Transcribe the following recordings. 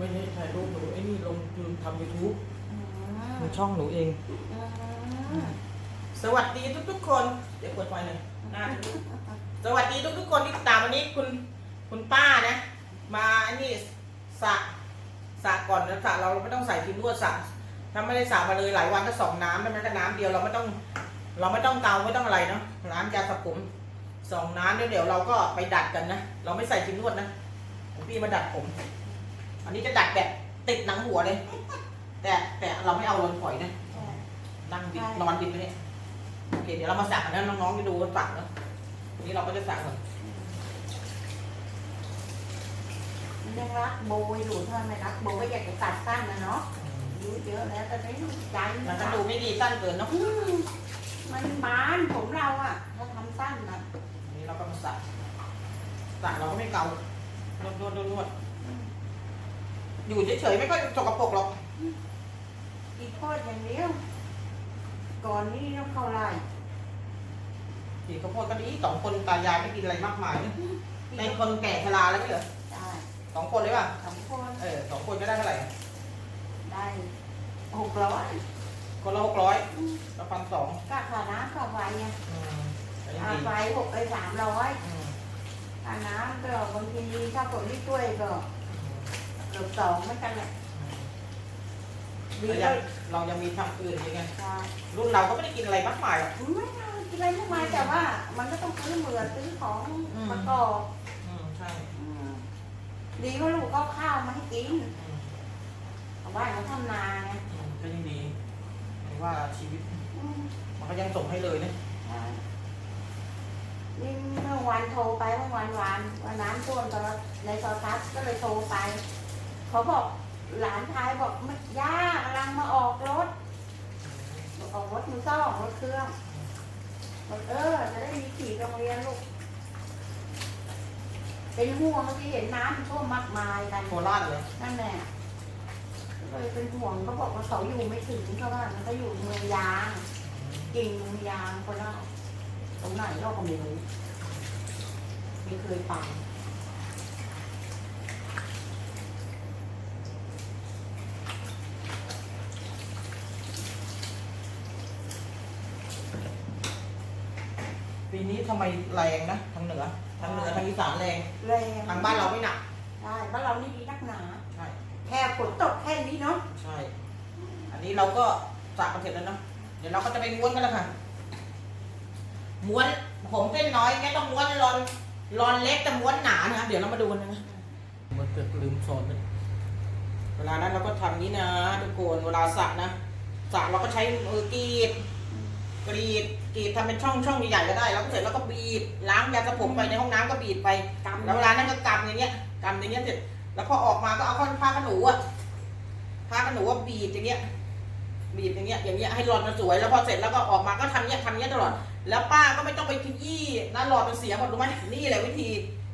ไม่ได้ถ่ายรูปหนูไอ้นี่ลงยูทำยูทูบอืมมันช่องหนูเองอืมสวัสดีทุกๆคน เดี๋ยวเปิดไฟหน่อยหน้าทุกสวัสดีทุกๆคนที่ติดตามวันนี้คุณคุณป้านะ มาไอ้นี่สระสระก่อนนะสระเราไม่ต้องใส่ครีมนวดสระถ้าไม่ได้สระมาเลยหลายวันก็สองน้ำแล้วมันก็น้ำเดียวเราไม่ต้อง เราไม่ต้องเกาไม่ต้องอะไรเนาะน้ำยาสระผมสองน้ำแล้วเดี๋ยวเราก็ไปดัดกันนะ เราไม่ใส่ครีมนวดนะของพี่มาดัดผม อันนี้จะดัดแบบติดหนังหัวเลย แต่แต่เราไม่เอาลนฝอยนะนั่งบิดนอนบิดไปเนี่ยโอเคเดี๋ยวเรามาสั่งกันนะน้องๆจะดูกันสั่งนะวันนี้เราก็จะสั่งก่อนมันยังรักโบอยู่ถ้าไม่รักโบก็อยากจะตัดสั้นนะเนาะอายุเยอะแล้วแต่ไม่ใจมันก็ดูไม่ดีสั้นเกินเนาะอืมมันบานผมเราอะถ้าทำสั้นนะวันนี้เราก็มาสั่งสั่งเราก็ไม่เกานวดนวดนวดนวด อยู่เฉยๆไม่ค่อยสกปรกหรอกอีกข้ออย่างเดียวก่อนนี้ต้องเข้าไร่กินข้าวโพดก็ดีสองคนตายายไม่กินอะไรมากมายนะในคนแก่ชราแล้วไม่เหรอได้สองคนเลยป่ะสองคนเออสองคนก็ได้เท่าไหร่ได้หกร้อยคนละหกร้อยละพันสองก็ค่าน้ำค่าไฟไงอืมก็ยังค่าดีไฟหกไปสามร้อยอืมค่าน้ำก็บางทีถ้าคนที่ช่วยก็เกือบสองเหมือนกันแหละดีแล้วก็ยังเรายังมีทำอื่นอีกไงใช่รุ่นเราก็ไม่ได้กินอะไรมากมายหรอก ไม่เอากินอะไรมากมายแต่ว่ามันก็ต้องซื้อเหมือนซื้อของอืมประกอบอืมใช่อืมดีก็ลูกก็ข้าวมาให้กินอืมชาวบ้านเขาทำนาไงอืมก็ยังดีหมายว่าชีวิตอืม มันก็ยังส่งให้เลยนะใช่นี่เมื่อวันโทรไปเมื่อวันวานวันน้ำท่วมตอนในโทรทัศน์ก็เลยโทรไป เขาบอกหลานชายบอกไม่ย่ากำลังมาออกรถบอกออกรถมือซ่องรถเครื่องบอกเออจะได้มีขี่โรงเรียนลูก เป็นห่วงเมื่อกี้เห็นน้ำมันท่วมมากมายกันโคราชเลยนั่นแหละก็เลยเป็นห่วงเขาบอกว่าเขาอยู่ไม่ถึงเขาว่ามันก็อยู่เมืองยางกิ่งเมืองยางโคราชตรงไหนเราก็ไม่รู้ไม่เคยไป ปีนี้ ทำไมแรงนะทางเหนือทางเหนือทางอีสานแรงแรงทางบ้านเราไม่หนักใช่บ้านเรานี่ดีนักหนา ใช่แค่ฝนตกแค่นี้เนาะใช่ อันนี้เราก็สระกันเสร็จแล้วเนาะเดี๋ยวเราก็จะไปม้วนกันแล้วค่ะม้วนผมเส้นน้อยแค่ต้องม้วนรอนรอนเล็กแต่ม้วนหนานะคะเดี๋ยวเรามาดูกันนะมันเกิดลืมสอนเลยเวลานั้นเราก็ทำนี้นะทุกคนเวลาสระนะสระเราก็ใช้มือกรีดกรีด กรีดทำเป็นช่องช่องใหญ่ๆก็ได้ แล้วก็เสร็จแล้วก็บีบล้างยาสระผมไปในห้องน้ำก็บีบไปกำ แล้วเวลานั้นก็กำอย่างเงี้ยกำอย่างเงี้ยเสร็จแล้วพอออกมาก็เอาข้อผ้าขนหนูอะผ้าขนหนูว่าบีบอย่างเงี้ย บีบอย่างเงี้ยอย่างเงี้ยให้หลอดมันสวยแล้วพอเสร็จแล้วก็ออกมาก็ทำเงี้ยทำเงี้ยตลอด แล้วป้าก็ไม่ต้องไปขยี้นะหลอดมันเสียหมดรู้ไหมนี่แหละวิธี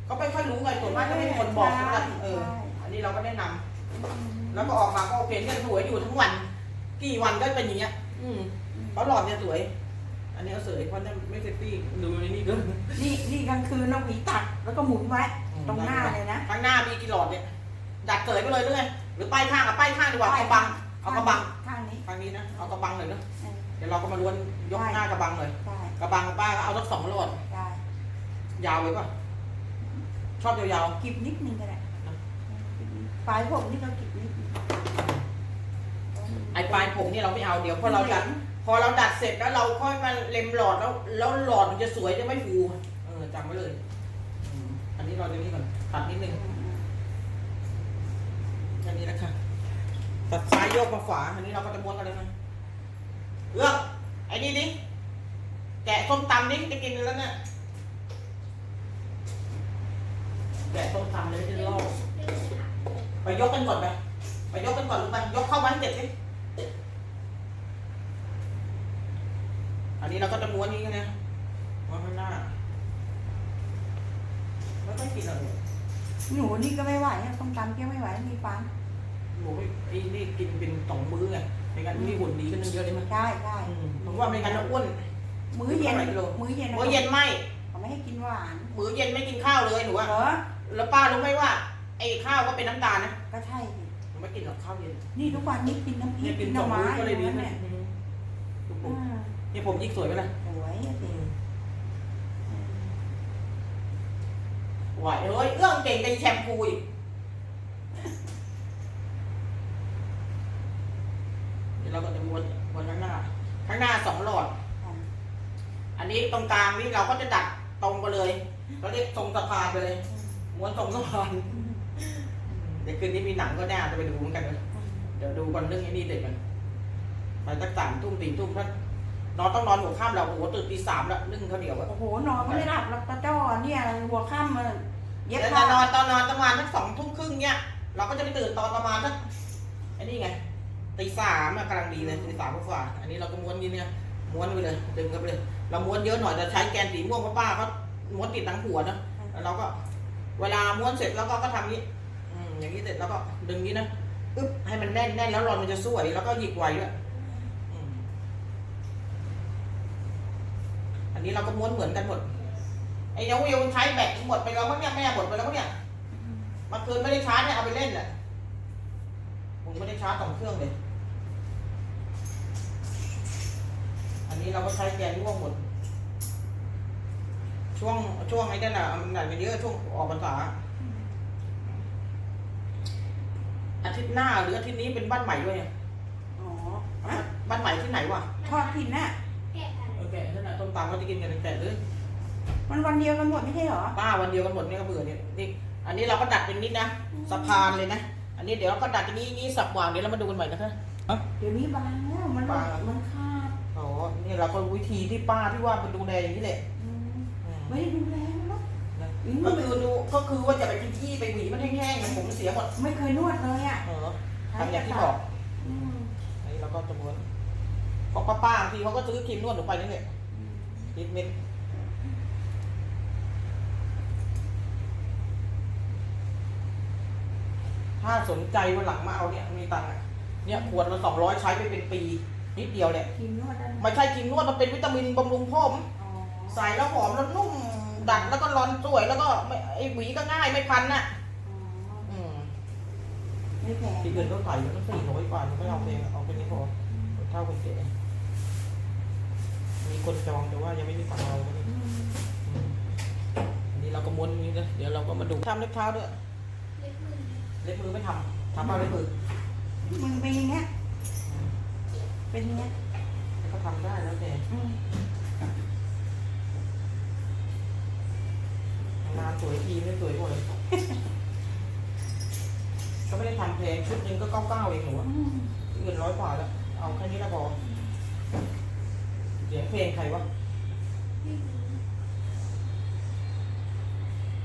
ก็ไม่ค่อยรู้ไงส่วนมากก็ไม่มีคนบอกกันเออ อันนี้เราก็แนะนำ แล้วก็ออกมาก็โอเคเนี่ยสวยอยู่ทั้งวัน กี่วันก็เป็นอย่างเงี้ย อืมเพราะหลอดเนี่ยสวย อันนี้เอาเสยเพราะนั่นไม่เซ็กซี่ดูในนี่ก็นี่นี่กลางคืนเราผีตัดแล้วก็หมุนไว้ตรงหน้าเลยนะข้างหน้ามีกี่หลอดเนี่ย ดัดเสยไปเลยหรือไงหรือป้ายข้างกับป้ายข้างดีกว่าเอากระบัง เอากระบังข้างนี้ทางนี้นะ เอากระบังหน่อยเนอะเออเดี๋ยวเราก็มาล้วนยกหน้ากระบังเลยได้กระบังกับป้าก็เอาสักสองหลอดได้ยาวไว้ป่ะชอบยาวกิบนิดนึงก็ได้ปลายผมนี่ก็กิบนิดนึงๆไอ้ปลายผมเนี่ยเราไม่เอาเดี๋ยวพอเราดัด พอเราดัดเสร็จแล้วเราค่อยมาเล็มหลอดแล้วแล้วหลอดมันจะสวยจะไม่ฟูเออจำไว้เลยอืมอันนี้เราจะนี่ก่อนตัดนิดนึงแค่นี้แหละคะตัดซ้ายโยกมาขวาอันนี้เราก็จะม้วนกันเลยนะเลือกไอ้นี่ดิแกะส้มตำนี่จะกินแล้วเนี่ยแกะส้มตำเลยไม่ใช่ลอกไปยกกันก่อนไปไปยกกันก่อนหรือไปยกเข้ามาให้เสร็จสิ อันนี้เราก็จะม้วนนี้กันนะม้วนข้างหน้าไม่ต้องกินหรอกหนูนี่ก็ไม่ไหวอะต้องตำเกี้ยวไม่ไหวมีฟันหนูไม่ไอ้นี่กินเป็นสองมื้อไงไม่งั้นนี่หุ่นดีขึ้นตั้งเยอะเลยมั้ยได้ได้ผมว่าไม่งั้นเราอ้วน มื้อเย็นเท่าไหร่กิโลมื้อเย็นมื้อเย็นไม่เขาไม่ให้กินหวาน มื้อเย็นไม่กินข้าวเลยหนูว่าเหรอแล้วป้ารู้ไหมว่าไอ้ข้าวก็เป็นน้ำตาลนะก็ใช่สิผมไม่กินหรอกข้าวเย็น นี่ทุกวันนี้กินน้ำพริเนี่ยกกิกินนหสน่อองไม้มื้อก็เลยดีนั่น นี่ผมยิ่งสวยไหมล่ะสวยอะสิไหวเอ้ยเอื้องเก่งเป็นแชมพูอีกเดี๋ยวเราก็จะวนวนข้างหน้า ข้างหน้าสองหลอด อันนี้ตรงกลางนี่เราก็จะดัดตรงไปเลยเราเรียกทรงสะพานไปเลยม้วนทรงสะพานเดี๋ยวคืนนี้มีหนังก็แน่าจะไปดูเหมือนกันเลยเดี๋ยวดูก่อนเรื่องไอ้นี่เด็กกันไปตั้งสามทุ่มตีทุ่มถ้า นอนต้องนอนหัวค่ำเราโอ้โหตื่นตีสามแล้วนึ่งข้าวเหนียวอะโอ้โหนอนไม่หลับหลับตาจ้อเนี่ยหัวค่ำมันเย็บแล้วผ้าจะนอนตอนนอนประมาณสักสองทุ่มครึ่งเนี่ย เราก็จะไปตื่นตอนประมาณสักไอ้นี่ไงตีสามอะกำลังดีเลยตีสามกว่าๆอันนี้เราก็ม้วนนี่เนี่ยม้วนไปเลยดึงกันไปเลย เราม้วนเยอะหน่อยแต่ใช้แกนสีม่วงเพราะป้าเขาม้วนติดทั้งหัวนะแล้วเราก็ เวลาม้วนเสร็จแล้วก็ก็ทำนี้อืมอย่างนี้เสร็จแล้วก็ดึงนี้นะอึ๊บให้มันแน่นแน่นแล้วรอนมันจะสวยแล้วก็หยิกไวด้วยอืมอั นนี้เราก็ม้วนเหมือนกันหมด ไอ้น้องวิวใช้แบตหมดไปแล้วมั้งเนี่ยแม่หมดไปแล้วมั้งเนี่ยเมื่อคืนไม่ได้ชาร์จเนี่ยเอาไปเล่นแหละผมไม่ได้ชาร์จสองเครื่องเลย อันนี้เราก็ใช้แกนร่วงหมด ช่วงช่วงไอ้นั่นอะมันหนักไปเยอะช่วงออกพรรษาอาทิตย์หน้าหรืออาทิตย์นี้เป็นบ้านใหม่ด้วยไงอ๋ออะบ้านใหม่ที่ไหนวะทอดกินน่ะ โอเคนั่นแหละต้มตำเขาจะกินกันแต่เลยมันวันเดียวกันหมดไม่ใช่เหรอป้าวันเดียวกันหมดเนี่ยก็เบื่อเนี่ยนี่อันนี้เราก็ดัดเป็นนิดนะสะพานเลยนะ อันนี้เดี๋ยวเราก็ดัดอย่างนี้นี้สับวางเดี๋ยวเรามาดูกันใหม่นะคะเดี๋ยวนี้บางแล้วมันบางมันขาดอ๋อนี่เราก็วิธีที่ป้าที่ว่ามันดูแลอย่างนี้แหละอืมอืมไม่ได้ดูแลมันหรอกอืมก็คือดูก็คือว่าจะไปกินที่ไปหวีมันแห้งๆมันผมเสียหมดไม่เคยนวดเลยอะเออทำอย่างที่บอกอืมอันนี้เราก็จะม้วน ของป้าป้าบางทีเขาก็ซื้อครีมนวดหนูไปนี่แหละนิดเม็ดถ้าสนใจวันหลังมาเอาเนี่ยมีตังค์อะเนี่ยขวดละสองร้อยใช้ไปเป็นปี นิดเดียวเนี่ยครีมนวดได้ไหมไม่ใช่ครีมนวดมันเป็นวิตามินบำรุงผมอ๋อใส่แล้วหอมแล้วนุ่มดัดแล้วก็รอนสวยแล้วก็ไม่ไอหวีก็ง่ายไม่พันน่ะ อ๋ออืมไม่แพง ที่เงินก็ใส่แล้วก็สี่ร้อยกว่าไม่เอาเพลงเอาแค่นี้พอเท่าคนเก๋ มีคนจองแต่ว่ายังไม่มีตังค์เราก็เลยอืมอันนี้เราก็ม้วนนี้นะเดี๋ยวเราก็มาดูทำเล็บเท้าด้วยเล็บมือไม่ทำทำเอาเล็บมือมึงเป็นอย่างเงี้ยเป็นอย่างเงี้ยก็ทำได้แล้วแต่อืมงานสวยทีไม่สวยหมดเลยก็ไม่ได้ทำเพลงชุดหนึงก็เก้าเก้าเองหนูอะอืมเงินร้อยกว่าแล้ว เอาแค่นี้แล้วพอ เสียงเพลงใครวะ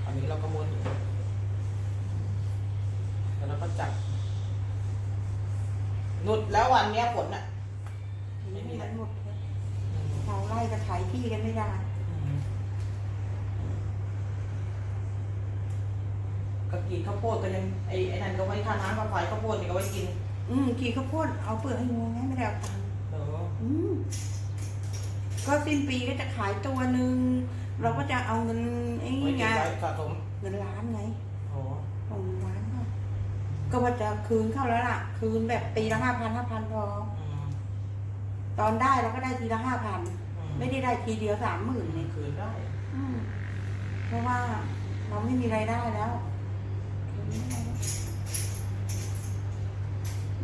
อันนี้เราก็ม้วนอยู่แล้วเราก็จับหนุดแล้ววันเนี้ยฝนอะ ไม่มีมันหมดเลยชาวไร่ก็ขายที่กันไม่ได้ ก็กินข้าวโพดก็ยังไอ้ไอ้นั่นก็ไว้ทาน้ำข้าวไฟข้าวโพดนี่ก็ไว้กินอืมกี่ข้าวโพดเอาเปลือกให้งูไงไม่ได้เอาตังค์เออ อืม ก็สิ้นปีก็จะขายตัวหนึ่งเราก็จะเอาเงินไอ้ไว้ไงกินไว้สะสมเงินล้านไงอ๋อของล้านก็ก็ว่าจะคืนเข้าแล้วล่ะ คืนแบบปีละห้าพันห้าพันพออืมตอนได้เราก็ได้ทีละห้าพันอืไม่ได้ได้ทีเดียวสามหมื่นมีเนี่ยคืนได้อืมเพราะว่าเราไม่มีรายได้แล้ว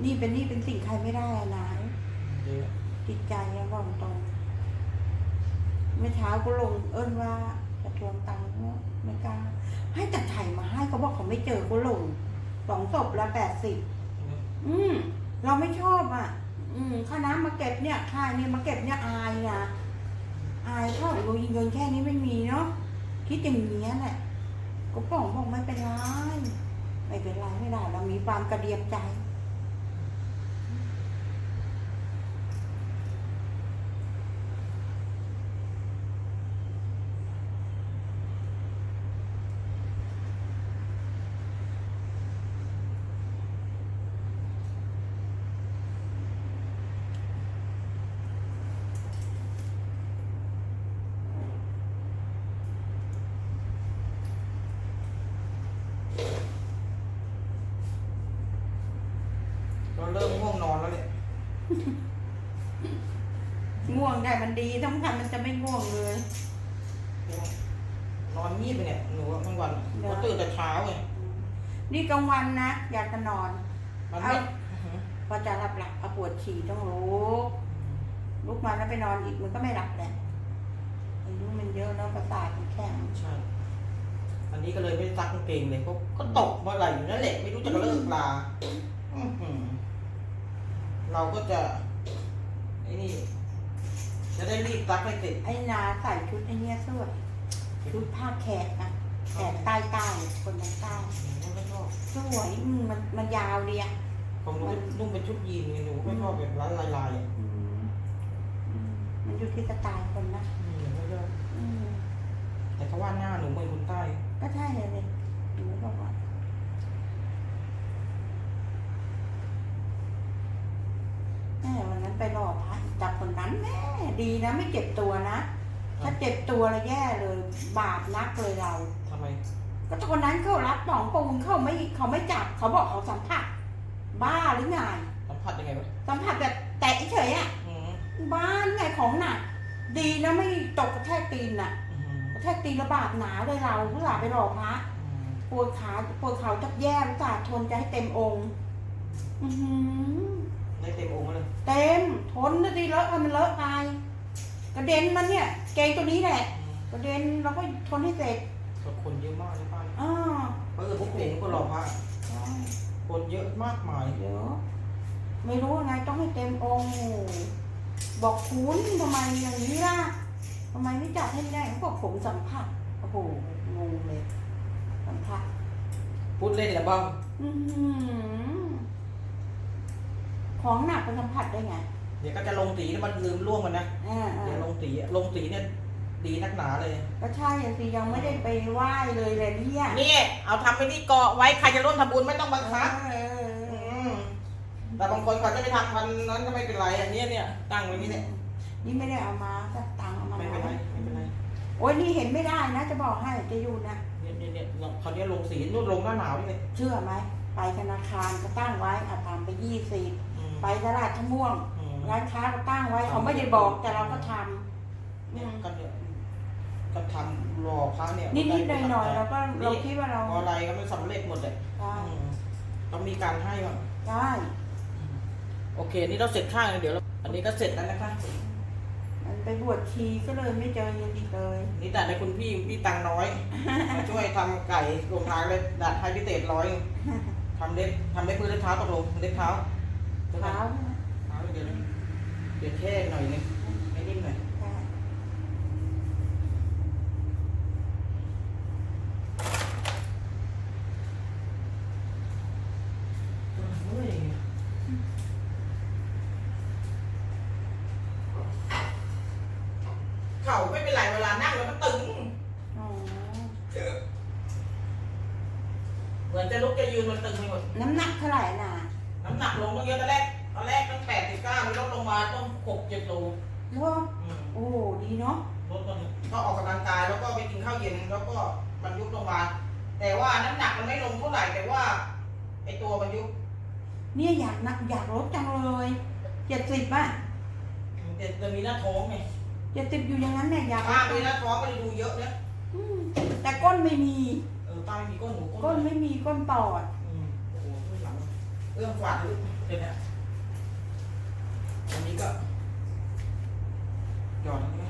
นี่เป็นนี่เป็นสิ่งใครไม่ได้อะนาย เยอะจิตใจอะบอกตรง เมื่อเช้าก็ลงเอิ้นว่าจะทวงตังค์ก็ไม่กล้าให้แต่ถ่ายมาให้เขาบอกเขาไม่เจอก็ลงสองศพละแปดสิบอืม เราไม่ชอบอะ อืมค่าน้ำมาเก็บเนี่ยค่าเนี่ยมาเก็บเนี่ยอายนะอายเท่าโอ้ยเงินแค่นี้ไม่มีเนาะคิดอย่างนี้แหละก็ป๋องบอกไม่เป็นไรไม่เป็นไรไม่ได้ เรามีความกระเดียมใจ เราเริ่มง่วงนอนแล้วเนี่ย ง่วงได้มันดีทั้งคันมันจะไม่ง่วงเลย นอนงีบไปเนี่ย หนูอะบางวันก็ตื่นแต่เช้าไงนี่กลางวันนะอยากจะนอน มันไม่พอจะหลับหลับปวดฉี่ต้องลุกลุกมาแล้วไปนอนอีกมันก็ไม่หลับแหละอายุมันเยอะเนาะประสาทมันแข็ง ใช่ อันนี้ก็เลยไม่ได้ซักกางเกงเลยเพราะก็ตกเมื่อไหร่อยู่นั่นแหละไม่รู้จะเลิกลาอื้อหือเราก็จะไอ้นี่จะได้รีบซักให้เสร็จ ไอ้นาใส่ชุดไอ้เนี้ยสวยชุดผ้าแขกนะแขกใต้ใต้คนทางใต้ผมก็ชอบสวยอืมมันมันยาวดีอะของหนูนุ่งเป็นชุดยีนไงหนูไม่ชอบแบบร้านลายลายๆอะอืมอืมมันอยู่ที่สไตล์คนนะอืมไม่ชอบอืมแต่เขาว่าหน้าหนูเหมือนคนใต้ ก็ใช่เลยเลยหนูบอกว่าแม่วันนั้นไปรอพระจับคนนั้นแม่ดีนะไม่เจ็บตัวนะ ถ้าเจ็บตัวแล้วแย่เลย บาปนักเลยเรา ทำไม ก็คนนั้นเขารับหนองปูนเขาไม่เขาไม่จับเขาบอกเขาสัมผัสบ้าหรือไงสัมผัสยังไงวะสัมผัสแบบแตะเฉยๆอะ อืมบ้านไงของหนักดีนะไม่ตกกระแทกตีนน่ะอืมกระ แทกตีนระบาดหนาเลยเราเพื่อไปหลอกพระอืมปวดขาปวดเขาจับแย่อุตส่าห์ทนจะให้เต็มองค์อือหือได้เต็มองค์เลยเต็มทนนะดีเลอะมันเลอะไปกระเด็นมันเนี่ย เกงตัวนี้แหละกระเด็นเราก็ทนให้เสร็จก็คนเยอะมากเลยป้าอ่าเออพวกเองก็รอพระคนเยอะมากมายเดี๋ยวไม่รู้ไงต้องให้เต็มองค์บอกคุณทำไมอย่างนี้ล่ะทำไมไม่จัดให้ได้เขาบอกผมสัมผัสโอ้โหงงเลย สัมผัสพูดเล่นแหละบ้างอื้อหือของหนักไปสัมผัสได้ไงเดี๋ยวก็จะลงตีแล้วมันลืมล่วงมันนะอ่าเดี๋ยวอ่าลงตีอะลงตีเนี่ยดีนักหนาเลย ก็ใช่อะสิยังไม่ได้ไปไหว้เลยเลยเนี่ยนี่เอาทำไปที่เกาะไว้ใครจะร่วมทำบุญไม่ต้องบังคับเออเออมแต่บางคนเขาจะไปทำวันนั้นก็ไม่เป็นไรอันเนี้ยเนี่ยตั้งไว้นี่เนี่ย นี่ไม่ได้เอามาก็ตังค์เอามา ไม่เป็นไรไม่เป็นไรโอ้ยนี่เห็นไม่ได้นะ จะบอกให้จะอยู่นะ เนี่ยเนี่ยเนี่ยเขาวเนี้ยลงสีนู่นลงหน้าหนาวนี่เลยเชื่อไหม ไปธนาคารก็ตั้งไว้อาทำไปยี่สิบอืมไปตลาดทะม่วง อืมร้านค้าก็ตั้งไว้เขาไม่ได้บอกแต่เราก็ทำเนี่ยก็เนี่ยก็ทำรอพระเนี่ยนิดๆหน่อยๆเราก็เราคิดว่าเราอะไรก็ไม่สำเร็จหมดเลยได้อืมต้องมีการให้บ้างได้ โอเค นี่เราเสร็จข้างแล้วเดี๋ยวเราอันนี้ก็เสร็จแล้วนะคะ มันไปบวชชีก็เลยไม่เจอเงินอีกเลย นี่แต่ในคุณพี่พี่ตังค์น้อย มาช่วยทำไก่ลงท้ายเลยดัดให้พิเศษร้อยทำเล็บทำเล็บมือเล็บเท้าตกลงเล็บเท้าเท้าเท้าเดี๋ยวนะเดี๋ยวแค่หน่อยนึงให้นิ่มหน่อย ได้ เฮ้ย เข่าไม่เป็นไรเวลานั่งแล้วมันตึง อ๋อ เหมือนจะลุกจะยืนมันตึงไปหมด น้ำหนักเท่าไหร่น่ะน้ำหนักลงตั้งเยอะตอนแรกตอนแรกตั้งแปดสิบเก้าลดลงมาต้องหกเจ็ดโลรู้ป่ะอืมโอ้ดีเนาะ ลดลงก็ออกกำลังกายแล้วก็ไปกินข้าวเย็นแล้วก็มันยุบลงมา แต่ว่าน้ำหนักมันไม่ลงเท่าไหร่แต่ว่าไอตัวมันยุบเนี่ยอยากนักอยากลดจังเลยเจ็ดสิบอะ มันจะจะมีหน้าท้องไง เจ็ดสิบอยู่อย่างนั้นเนี่ยอยากลป้าดมีหน้าท้องก็เลยดูเยอะนะอืมแต่ก้นไม่มี เออป้าไม่มีก้นหนูก้ก้นนไม่มีก้นปอด อืมโอ้โหไม่หลังเอื้อมฝาดลึกเดี๋ยวนะอันนี้ก็หยอดอันนี้ไหม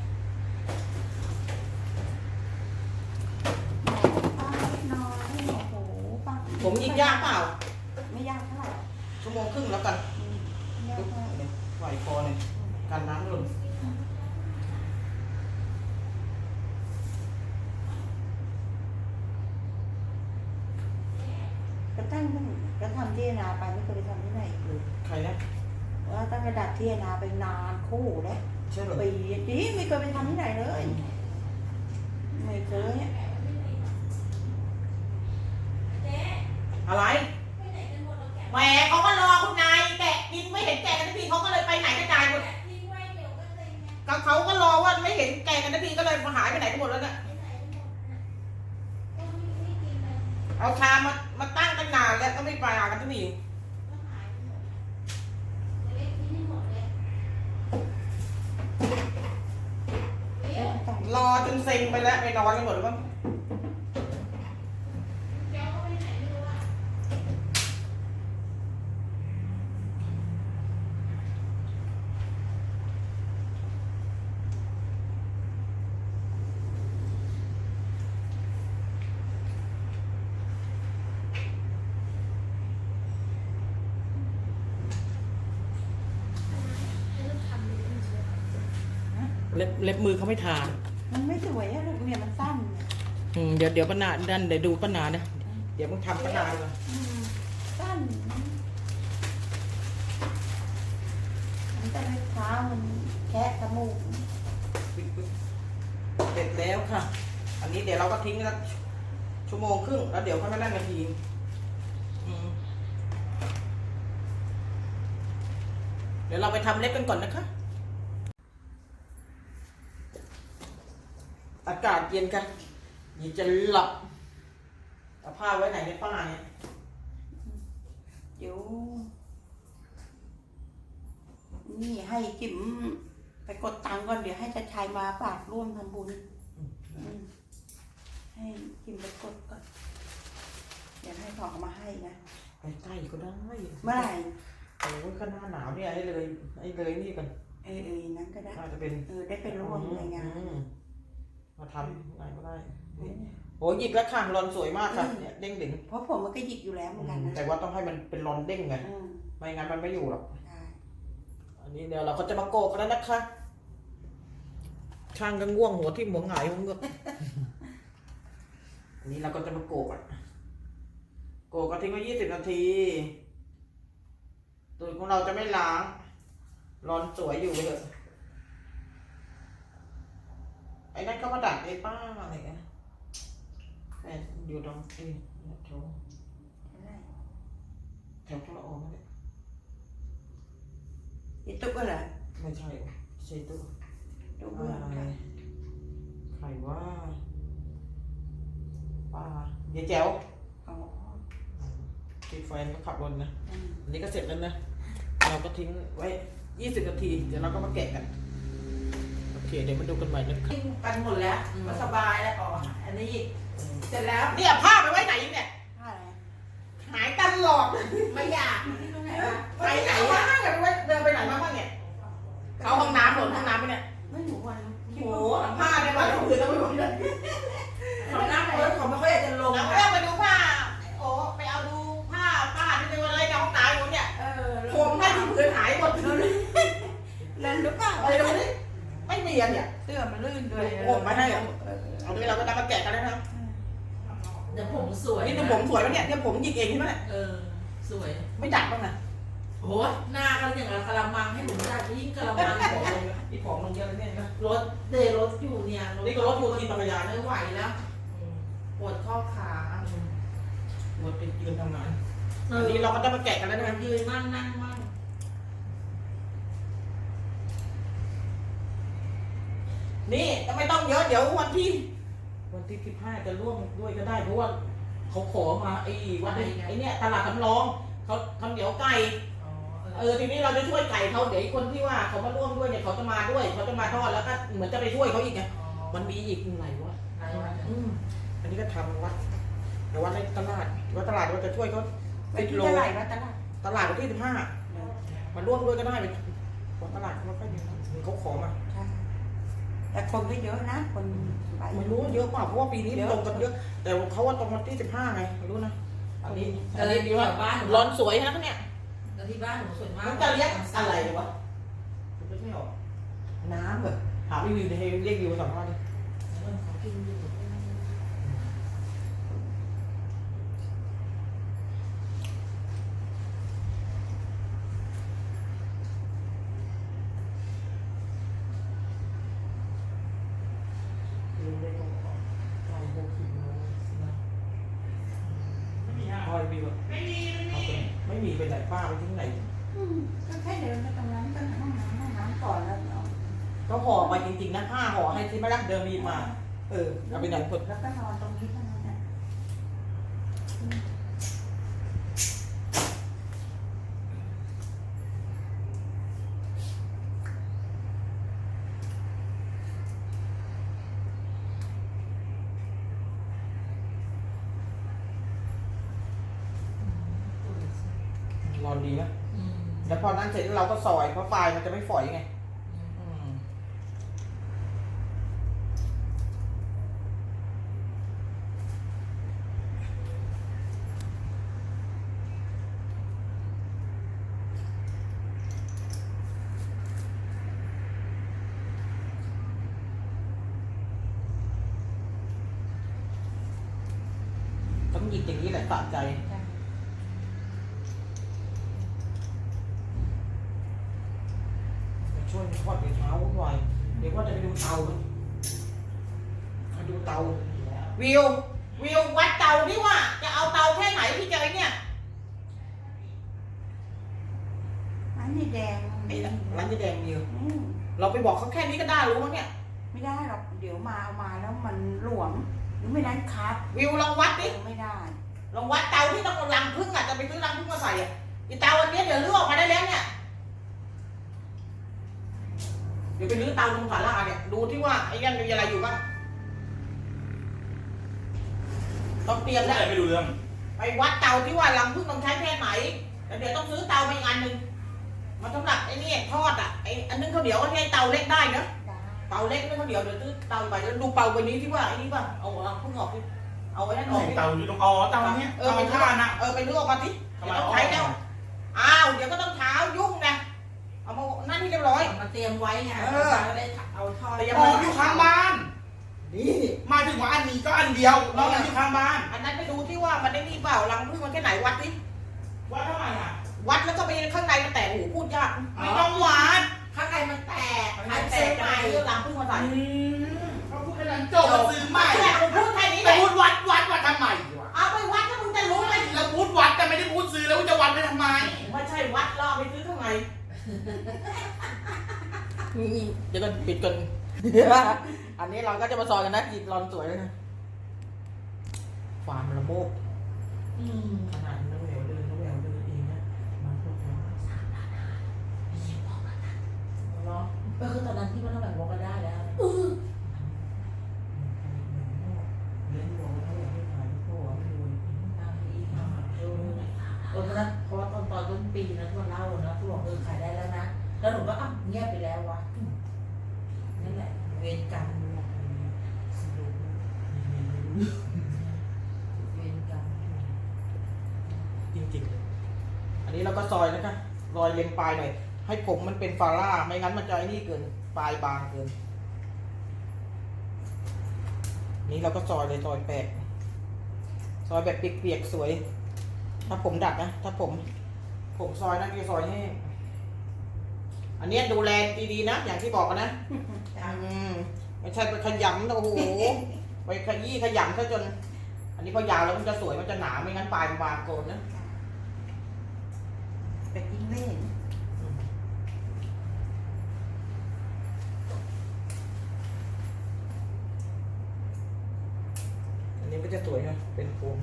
ป้าเล็กน้อยโอ้โหป้าผมยิงยากเปล่า ไม่ยากเท่าไหร่ชั่วโมงครึ่งแล้วกันอืมไม่ยากปึ๊บเท่าไหร่เนี่ยไหวคอเนี่ยกันน้ำหล่น ก็ตั้งก็ทำที่นาไปไม่เคยไปทำที่ไหนอีกเลยใครนะว่าตั้งระดับที่นาไปนานคู่แล้วใช่เหรอปีจริงไม่เคยไปทำที่ไหนเลย ไม่เคยอะอะไร เอาชามามาตั้งตั้งนานแล้วก็ไม่ไปหากันที่นี้รอจนเซ็งไปแล้วไปนอนกันหมดแล้วมั้ง เล็บเล็บมือเขาไม่ทามันไม่สวยอะลูกเนี่ยมันสั้นอืมเดี๋ยวเดี๋ยวป้านาดันเดี๋ยวดูป้านานะเดี๋ยวมึงทำป้านาดีกว่าอืมสั้นมันจะเล็บเท้ามันแคะจมูกเสร็จแล้วค่ะ อันนี้เดี๋ยวเราก็ทิ้งสักชั่วโมงครึ่งแล้วเดี๋ยวค่อยมานั่งกันทีอืมเดี๋ยวเราไปทำเล็บกันก่อนนะคะ อากาศเย็นกันยีจะหลับเอาผ้าไว้ไหนในป้าเนี่ยเดี๋ยวนี่ให้จิ๋มไปกดตังค์ก่อนเดี๋ยวให้ชัดชัยมาฝากร่วมทำบุญอืมให้จิ๋มไปกดก่อนเดี๋ยวให้ทองเอามาให้นะไปใกล้ก็ได้เมื่อไหร่โอ้ยก็หน้าหนาวเนี่ยให้เลยให้เลยนี่กันเออเออนั้นก็ได้น่าจะเป็นเออได้ไปร่วมในงานอื มมาทำไหนก็ได้นี่โอ้ยหยิกแล้วค่ะรอนสวยมากค่ะอืมเนี่ยเด้งดึงเพราะผมมันก็หยิกอยู่แล้วเหมือนกันนะแต่ว่าต้องให้มันเป็นรอนเด้งไงอืมไม่งั้นมันไม่อยู่หรอก ใช่อันนี้เดี๋ยวเราก็จะมาโกกกันแล้วนะคะ ช่างก็ง่วงหัวที่มหัวหงายหัวเงือกอันนี้เราก็จะมาโกกอะโกกก็ทิ้งไว้ยี่สิบนาทีตูดของเราจะไม่ล้างรอนสวยอยู่ไปเลยไอ้นั่นก็มาดัดไอ้ป้าอะไรเงี้ยแต่อยู่ตรงนี้แถวแถวพระออกนั่อีตุ๊กก็เหรไม่ใช่ใช่ตู้ตุ๊กอะไรใครว่าป้าเดี๋ยวแจ๋วอ๋อติดแฟนก็ขับรถนะ อันนี้ก็เสร็จแล้วนะ เราก็ทิ้งไว้ยี่สิบนาที เดี๋ยวเราก็มาแกะกัน เคเดี๋ยวมาดูกันใหม่นะครับ กันหมดแล้วก็สบายแล้วอ๋ออันนี้เสร็จแล้วเนี่ยผ้าไปไว้ไหนเนี่ยผ้าอะไรหายตลอดไม่อยากที่ตรงไหนวะไปไหนวะกันไปไว้เดินไปไหนมาบ้างเนี่ยเข้าห้องน้ำหล่นห้องน้ำไปเนี่ยไม่หนูวันโอ้โหผ้าเนี่ยวันละผืนต้องไป ไม่มีอะเนี่ยเสื้อมันลื่นด้วยโอ้ไม่ให้เหรอเออเอาด้วยเราก็นำมาแกะกันแล้วนะเดี๋ยวผมสวยนี่ตัวผมสวยแล้วเนี่ยเนี่ยผมหยิกเองใช่ไหมเนี่ยเออ สวย ไม่ดัดบ้างนะโอ้ยหน้ากันอย่างกับกะละมังให้หนูได้ยิ่งกะละมังผอมลงนี่ผอมลงเยอะเลยเนี่ยนะรถเดรถอยู่เนี่ยนี่ก็รถอยู่ที่จักรยานไม่ไหวแล้วปวดข้อขาหมดไปยืนทำงานเออันอนี้เราก็จะมาแกะกันแล้วนะยืนมั่งนั่งมั่ง นี่ก็ไม่ต้องเยอะเดี๋ยววันที่ วันที่สิบห้าจะร่วมด้วยก็ได้เพราะว่าเขาขอมาไอ้วันไอ้ไอ้เนี่ยตลาดสำรองเขาทำเหนียวไก่อ๋อเออทีนี้เราจะช่วยไก่เขาเดี๋ยวไอ้คนที่ว่าเขามาร่วมด้วยเนี่ยเขาจะมาด้วยเขาจะมาทอดแล้วก็เหมือนจะไปช่วยเขาอีกไงมันมีอีกไหนวะไหนวะอืมอันนี้ก็ทำวัดแต่วัดในตลาดวัดตลาดว่าจะช่วยเขาไปติดที่โลตลาดวัดตลาดตลาดวันที่สิบห้ามาร่วมด้วยก็ได้ไปวัดตลาดเขาก็ดีนะเขาขอมาใช่ แต่คนก็เยอะนะ คนไปไม่รู้ว่าเยอะเปล่าเพราะว่าปีนี้ตรงกันเยอะ แต่เขาว่าตรงวันที่สิบห้าไงไม่รู้นะอันนี้เออันอนี้ดีดีว่าว่าบ้านร้อนสวยนะเนี่ยแล้วที่บ้านหนูสวยมากมันจะเรียกอะไรวะผมนึกไม่ออกน้ำเหรอถามรีวิวให้เรียกวิวสัมภาษณ์ดิ ร้อนดีนะ แล้วพอนั่งเสร็จเราก็ซอยเพราะไฟมันจะไม่ฝอยไง ช่วยทอดเดี๋ยวเช้าวุ่นวายเดี๋ยวว่าจะไปดูเตามาดูเตา วิว วิววัดเตาดิว่า จะเอาเตาแค่ไหนพี่เจอเนี่ยอันนี้แดงไอ้ร้านจะแดงวิวอืมเราไปบอกเขาแค่นี้ก็ได้รู้มั้งเนี่ย ไม่ได้หรอก เดี๋ยวมาเอามาแล้วมันหลวม หรือไม่นั้นครับวิวลองวัดดิ ไม่ได้ ลองวัดเตาที่ต้องเอารังพึ่งอะจะไปซื้อรังพึ่งมาใส่อะอีเตาอันเนี้ยเดี๋ยวลื้อออกมาได้แล้วเนี่ย เดี๋ยวไปลื้อเตาตรงฝาล่างเนี่ย ดูที่ว่าไอ้ยันมีอะไรอยู่บ้างต้องเตรียมแล้ว ไม่รู้เรื่อง ไปวัดเตาที่ว่ารังพึ่งต้องใช้แค่ไหนแล้วเดี๋ยวต้องซื้อเตามาอีกอันหนึ่งมันสำหรับไอ้นี่ทอดอะไอ้อันนึงข้าวเหนียวก็ใช้เตาเล็กได้เนอะได้เตาเล็กนึงข้าวเหนียวเดี๋ยวซื้อเตาไปแล้วดูเตาไปนี้ที่ว่าไอ้นี่ป่ะเอารังพึ่งออกดิเอาไว้นั่นออกดิเตาอยู่ตรงอ๋อเตาเนี้ยเออเตาไปท่านะ เออไปลื้อออกมาสิทำไมเดี๋ยวต้องอ๋อใช้แล้วอ้าวเดี๋ยวก็ต้องเช้ายุ่งนะ เอามานั่นที่เรียบร้อย มาเตรียมไว้ไงเออ จะได้เอาทอดเตรียมอ๋ออยู่ข้างบ้าน นี่มาถึงว่าอันนี้ก็อันเดียวเราอยู่ข้างบ้าน อันนั้นไปดูที่ว่ามันได้นี่เปล่ารังพึ่งมันแค่ไหนวัดดิว่าเท่าไหร่อะ วัดแล้วก็ไปข้างในมันแตกหูพูดยากไม่ต้องหวานข้างในมันแตกมันอันแตซื้กอจะใหม่ไปซื้อรังพึ่งมาใส่อืมเขาพูดแค่นั้นจบซื้อใหม่แค่ผมพูดแค่นี้แหแต่ละพูดวัดวัดวัดทำไมวะเอาไปวัดถ้ามึงจะรู้เลยเราพูดวัดแต่ไม่ได้พูดซื้อแล้วจะวัดไปทำไมไม่ใช่วัดแล้วเอาไปซื้อข้างในนี่เดี๋ยวกันปิดกันอันนี้เราก็จะมาซอยกันนะหยิบรอนสวยเลยนะฟาร์มระโมกอืมขนาดน้ำแหววเดินน้ำแหววเดินเองนะมันพวกเรา เนาะก็คือตอนนั้นที่มันต้องแบบบอกกันได้แล้ว เลี้ยงวัวแล้วไม่ขายพ่อไม่รวย ตามอีกเนาะเออเออนะเพราะว่าตอนตอนต้นปีนะที่เราเล่านะที่บอกเออขายได้แล้วนะ แล้วหนูก็อะเงียบไปแล้ววะนั่นแหละเวรกรรมเวรกรรม จริงๆเลยอันนี้เราก็ซอยนะคะซอย เล็มปลายหน่อย ให้ผมมันเป็นฟาร่า ไม่งั้นมันจะไอ้นี่เกิน ปลายบางเกิน นี่เราก็ซอยเลยซอยแปดซอยแบบเปียกๆสวย ถ้าผมดัดนะ ถ้าผม ผมซอยนะคือซอยแห้งอันเนี้ยดูแลดีๆนะ อย่างที่บอกนะอืมไม่ใช่ไปขยำนะโอ้โหไปขยี้ขยำซะจน อันนี้พอยาวแล้วมันจะสวยมันจะหนาไม่งั้นปลายมันบางโกนนะ เป็ดยิ่งเล่นอันนี้ก็จะสวยนะเป็นโฟม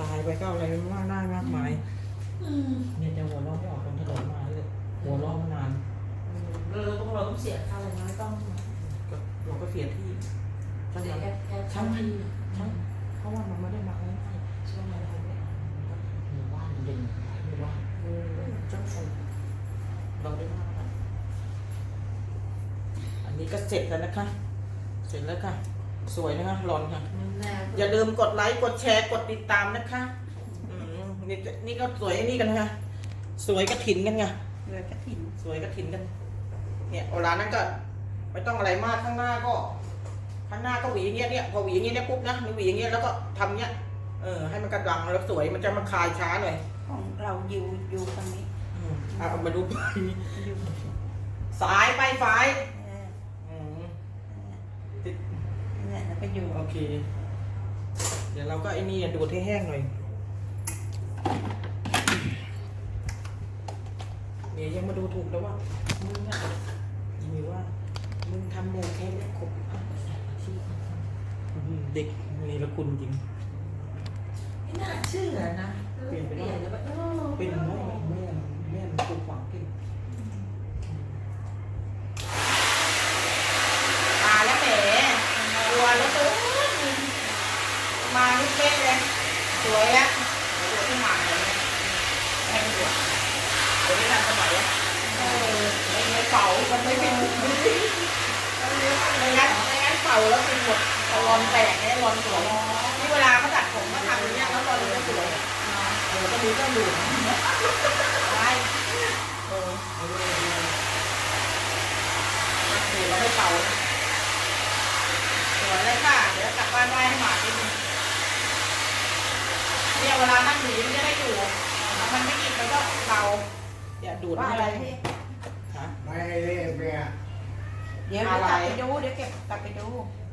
ตายไปก็อะไรมากได้มากมายอืมเนี่ยจะหัวเราะไม่ออกตรงถนนมาเลยหัวเราะมานาน เราต้องเราต้องเสียค่าอะไรไหมไม่ต้องก็เราก็เสียที่ ช่างเสียมันแค่แค่ช่างที่ช่างเพราะว่ามันไม่ได้มาง่ายๆช่างมันเขาเนี่ยหมู่านเด่นหมู่านเออช่งเราได้มากอันนี้ก็เสร็จแล้วนะคะ เสร็จแล้วค่ะ สวยนะคะรอนค่ะ อย่าลืมกดไลค์กดแชร์กดติดตามนะคะนี่นี่ก็สวยนี่กันนะคะสวยกระถินกันไงเรือกระถินสวยกระถินกัน เนี่ยเวลานั้นก็ไม่ต้องอะไรมากข้างหน้าก็ ข้างหน้าก็หวีอย่างเงี้ยเนี่ยพอหวีอย่างเงี้ยเนี่ยปุ๊บนะหวีอย่างเงี้ยแล้วก็ทำเงี้ยเออให้มันกระดังแล้วสวยมันจะมาคลายช้าหน่อยของเราอยู่อยู่ตรงนี้อืมอะเอามาดูไปอยู่สายไปฝายเอออืมเนี่ยแล้วก็อยู่โอเค เดี๋ยวเราก็ไอ้นี่ดูดให้แห้งหน่อยเดี๋ยวยังมาดูถูกแล้วว่ามึงอะอีเมลว่ามึงทำโมแค่ไม่ครบอะใส่อา ชีพอืมเด็กนี่ละคุณจริง ไม่น่าเชื่อนะเปลี่ยนไปแล้วแล้วแบบเออ เป็นแม่แม่แม่มันปลูกฝังเก่งตายแล้วแหม เป๊ะเลยสวยแล้วเดี๋ยวที่หมากเลยให้มันดูเดี๋ยวนี้ทันสมัยอะเออไม่งั้นเป่ามันไม่เป็นไม่งั้นไม่งั้นเป่าแล้วเป็นหมดเอารอนแตกเนี่ยรอนสวยนี่เวลาเขาตัดผมเขาทำอย่างเงี้ยแล้วรอนมันจะสวยเออก็ดูก็ดูใช่เออดูเราไม่เป่านะสวยเลยค่ะ เดี๋ยวกลับบ้านไหว้ให้หมานิดนึงเนี่ยเวลานั่งหนีมันจะได้อยู่ถ้ามันไม่กินมันก็เบาอย่าดูดว่าอะไรพี่ฮะไม่ให้เล่นเมีย เดี๋ยวเดี๋ยวกลับไปดู เดี๋ยวเก็บกลับไปดู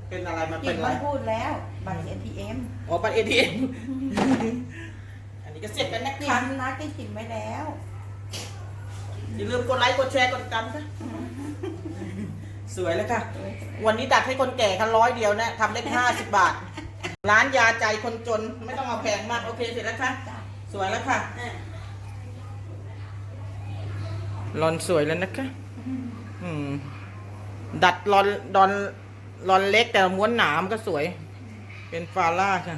เป็นอะไรมันหยิเป็บนอะไรมาพูดแล้ว บัตร ATM อ๋อบัตรเอทีเอ็มอันนี้ก็เสร็จแล้วนะกิคะนนัดก็กินไปแล้วอย่าลืมกดไลค์กดแชร์กดกันค่ะสวยแล้วค่ะ วันนี้ดัดให้คนแก่คันร้อยเดียวนะทำได้ห้าสิบบาท ร้านยาใจคนจนไม่ต้องเอาแพงมากโอเคเสร็จแล้วค่ะ จ้ะสวยแล้วค่ะรอนสวยแล้วนะคะ อืม ดัดรอนดอนรอนเล็กแต่ม้วนหนามก็สวย เป็นฟาร่าค่ะ